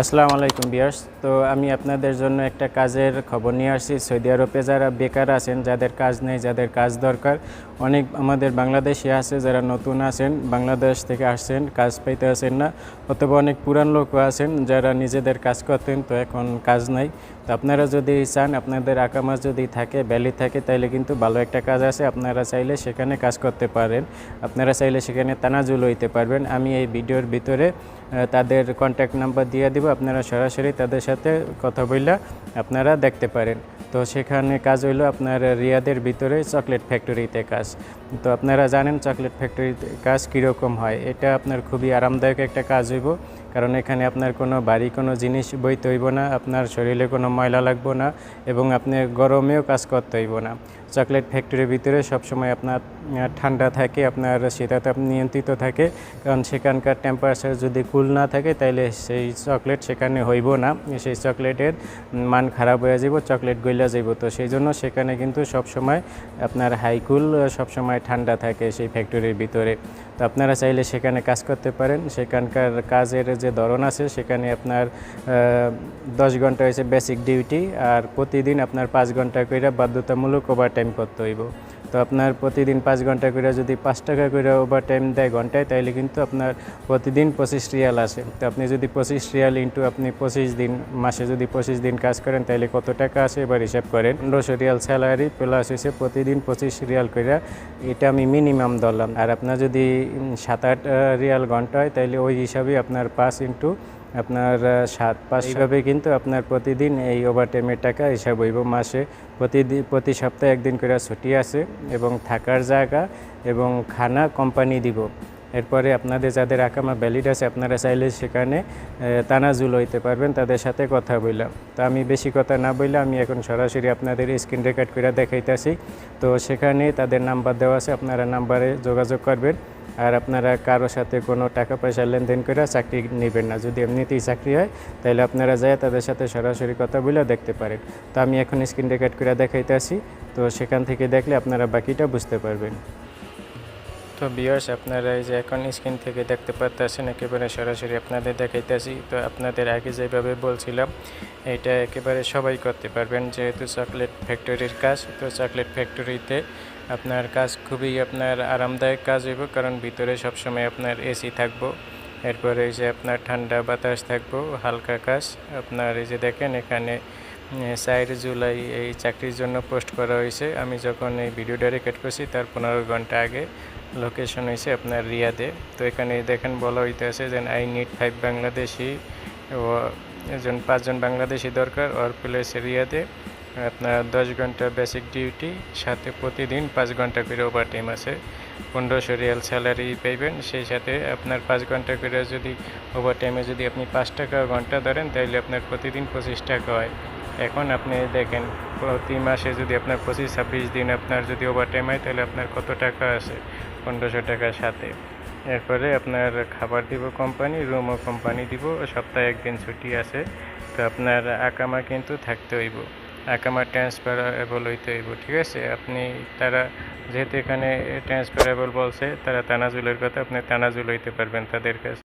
আসসালামু আলাইকুম বিয়ার্স তো আমি আপনাদের জন্য একটা কাজের খবর নিয়ে আসছি। সৌদি আরবে যারা বেকার আছেন, যাদের কাজ নেই, যাদের কাজ দরকার, অনেক আমাদের বাংলাদেশি আছে যারা নতুন আছেন, বাংলাদেশ থেকে আসছেন, কাজ পাইতে আসেন না, অথবা অনেক পুরান লোকও আছেন যারা নিজেদের কাজ করতেন, তো এখন কাজ নাই। তো আপনারা যদি চান, আপনাদের আকামা যদি থাকে ভ্যালি থাকে তাহলে কিন্তু ভালো একটা কাজ আছে। আপনারা চাইলে সেখানে কাজ করতে পারেন। আপনারা চাইলে সেখানে তানাজুল হইতে পারবেন। আমি এই ভিডিওর ভিতরে তাদের কন্ট্যাক্ট নাম্বার দিয়ে দিব। আপনারা সরাসরি তাদের সাথে কথা বললে আপনারা দেখতে পারেন। তো সেখানে কাজ হইল আপনার রিয়াদের ভিতরে চকলেট ফ্যাক্টরিতে কাজ। তো আপনারা জানেন চকলেট ফ্যাক্টরিতে কাজ কীরকম হয়। এটা আপনার খুবই আরামদায়ক একটা কাজ হইব। কারণ এখানে আপনার কোনো বাড়ি, কোনো জিনিস বইতে হইব না, আপনার শরীরে কোনো ময়লা লাগবো না এবং আপনি গরমেও কাজ করতে হইব না। চকলেট ফ্যাক্টরির ভিতরে সবসময় আপনার ঠান্ডা থাকে, আপনার শীতাতাপ নিয়ন্ত্রিত থাকে, কারণ সেখানকার টেম্পারেচার যদি কুল না থাকে তাহলে সেই চকলেট সেখানে হইব না, সেই চকলেটের মান খারাপ হয়ে যাব চকলেট গইলা যাব তো সেই জন্য সেখানে কিন্তু সবসময় আপনার হাইকুল সবসময় ঠান্ডা থাকে সেই ফ্যাক্টরির ভিতরে। তো আপনারা চাইলে সেখানে কাজ করতে পারেন। সেখানকার কাজের যে ধরন আছে, সেখানে আপনার দশ ঘণ্টা হয়েছে বেসিক ডিউটি আর প্রতিদিন আপনার পাঁচ ঘণ্টা করে বাধ্যতামূলক ওভার টাইম করতে হইব। তো আপনার প্রতিদিন পাঁচ ঘণ্টা করে যদি পাঁচ টাকা করে ওভার টাইম দেয় ঘন্টায় তাহলে কিন্তু আপনার প্রতিদিন পঁচিশ রিয়াল আসে তো আপনি যদি পঁচিশ রিয়াল ইন্টু আপনি পঁচিশ দিন, মাসে যদি পঁচিশ দিন কাজ করেন তাহলে কত টাকা আসে এবার হিসাব করেন? পনেরোশো রিয়াল স্যালারি প্লাস হয়েছে প্রতিদিন পঁচিশ রিয়াল করে এটা আমি মিনিমাম ধরলাম। আর আপনার যদি সাত আট রিয়াল ঘণ্টা হয় তাহলে ওই হিসাবে আপনার পাঁচ ইন্টু আপনার সাত পাঁচ এইভাবে কিন্তু আপনার প্রতিদিন এই ওভারটাইমের টাকা হিসাব হইব মাসে। প্রতিদিন প্রতি সপ্তাহে একদিন করে ছুটি আছে এবং থাকার জায়গা এবং খানা কোম্পানি দিব। এরপরে আপনাদের যাদের আকামা ভ্যালিড আছে আপনারা চাইলে সেখানে তানাজুল হইতে পারবেন তাদের সাথে কথা বললাম তো আমি বেশি কথা না বললে আমি এখন সরাসরি আপনাদের স্ক্রিন রেকর্ড করে দেখাইতেছি। তো সেখানে তাদের নাম্বার দেওয়া আছে আপনারা নাম্বারে যোগাযোগ করবেন। আর আপনারা কারোর সাথে কোনো টাকা পয়সা লেনদেন করে চাকরি নেবেন না। যদি এমনিতেই চাকরি হয়, তাহলে আপনারা যায় তাদের সাথে সরাসরি কথা বলে দেখতে পারেন। তো আমি এখন স্ক্রিন রেকর্ড করে দেখাইতেছি তো সেখান থেকে দেখলে আপনারা বাকিটা বুঝতে পারবেন। তো বিয়ার্স আপনারা এই যে এখন স্ক্রিন থেকে দেখতে পাচ্ছেন একেবারে সরাসরি আপনাদের দেখাইতেছি তো আপনাদের আগে যেভাবে বলছিলাম, এটা একেবারে সবাই করতে পারবেন। যেহেতু চকলেট ফ্যাক্টরির কাজ, তো চকলেট ফ্যাক্টরিতে আপনার কাজ খুবই আপনার আরামদায়ক কাজ হইব, কারণ ভিতরে সবসময় আপনার এসি থাকব। এরপরে এই যে আপনার ঠান্ডা বাতাস থাকব, হালকা কাজ। আপনার এই যে দেখেন এখানে চার জুলাই এই চাকরির জন্য পোস্ট করা হয়েছে। আমি যখন এই ভিডিওটা রেকর্ড করছি, তার পনেরো ঘণ্টা আগে লোকেশন হয়েছে আপনার রিয়াদে। তো এখানে দেখেন বলা হইতেছে যে আই নিড ফাইভ বাংলাদেশি ও একজন, পাঁচজন বাংলাদেশি দরকার ওর প্লেস রিয়াদে। আপনার দশ ঘণ্টা বেসিক ডিউটি সাথে প্রতিদিন পাঁচ ঘণ্টা করে ওভার টাইম আছে। পনেরোশো রিয়াল স্যালারি পাইবেন, সেই সাথে আপনার পাঁচ ঘণ্টা করে যদি ওভার টাইমে যদি আপনি পাঁচ টাকা ঘণ্টা ধরেন তাহলে আপনার প্রতিদিন পঁচিশ টাকা হয়। এখন আপনি দেখেন, প্রতি মাসে যদি আপনার পঁচিশ, ছাব্বিশ দিন আপনার যদি ওভার টাইম হয় তাহলে আপনার কত টাকা আছে? পনেরোশো টাকার সাথে। এরপরে আপনার খাবার দিব কোম্পানি রুমও কোম্পানি দিব, সপ্তাহে একদিন ছুটি আছে। তো আপনার আকামা কিন্তু থাকতে হইব। আকামা ট্রান্সফারেবল হইতে হইব, ঠিক আছে? আপনি তারা যেহেতু এখানে ট্রান্সফারেবল বলছে, তারা তানাজুলের কথা আপনি তানাজুল হইতে পারবেন তাদের কাছে